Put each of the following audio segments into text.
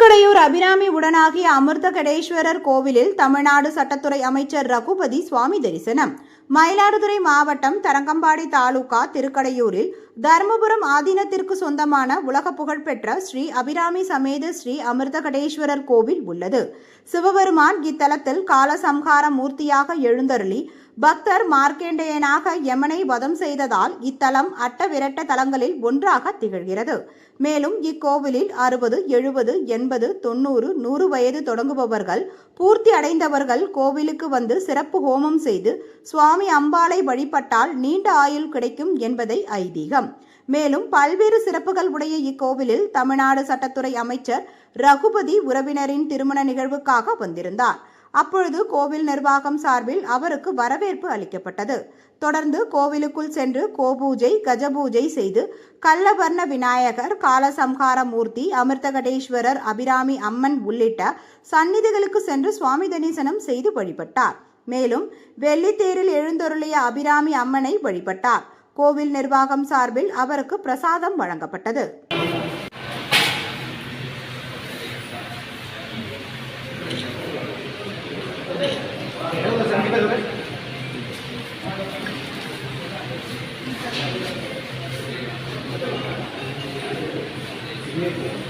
திருக்கடையூர் அபிராமி உடனாகிய அமிர்த கடேஸ்வரர் கோவிலில் தமிழ்நாடு சட்டத்துறை அமைச்சர் ரகுபதி சுவாமி தரிசனம். மயிலாடுதுறை மாவட்டம் தரங்கம்பாடி தாலுகா திருக்கடையூரில் தர்மபுரம் ஆதீனத்திற்கு சொந்தமான உலக புகழ்பெற்ற ஸ்ரீ அபிராமி சமேத ஸ்ரீ அமிர்தகடேஸ்வரர் கோவில் உள்ளது. சிவபெருமான் இத்தலத்தில் காலசம்ஹார மூர்த்தியாக எழுந்தருளி பக்தர் மார்க்கேண்டேயனாக யமனை வதம் செய்ததால் இத்தலம் அட்ட விரட்ட தலங்களில் ஒன்றாக திகழ்கிறது. மேலும் இக்கோவிலில் அறுபது எழுபது எண்பது தொண்ணூறு நூறு வயது தொடங்குபவர்கள் பூர்த்தி அடைந்தவர்கள் கோவிலுக்கு வந்து சிறப்பு ஹோமம் செய்து சுவாமி அம்பாளை வழிபட்டால் நீண்ட ஆயுள் கிடைக்கும் என்பதை ஐதீகம். மேலும் பல்வேறு சிறப்புகள் உடைய இக்கோவிலில் தமிழ்நாடு சட்டத்துறை அமைச்சர் ரகுபதி உறவினரின் திருமண நிகழ்வுக்காக வந்திருந்தார். அப்பொழுது கோவில் நிர்வாகம் சார்பில் அவருக்கு வரவேற்பு அளிக்கப்பட்டது. தொடர்ந்து கோவிலுக்குள் சென்று கோபூஜை கஜபூஜை செய்து கள்ளவர்ண விநாயகர் காலசம்ஹார மூர்த்தி அமிர்தகடேஸ்வரர் அபிராமி அம்மன் உள்ளிட்ட சந்நிதிகளுக்கு சென்று சுவாமி தரிசனம் செய்து வழிபட்டார். மேலும் வெள்ளித்தேரில் எழுந்தருளிய அபிராமி அம்மனை வழிபட்டார். கோவில் நிர்வாகம் சார்பில் அவருக்கு பிரசாதம் வழங்கப்பட்டது. vehicle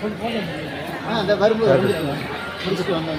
ஆ அந்த வரும்போது முடிச்சுட்டு வந்தாங்க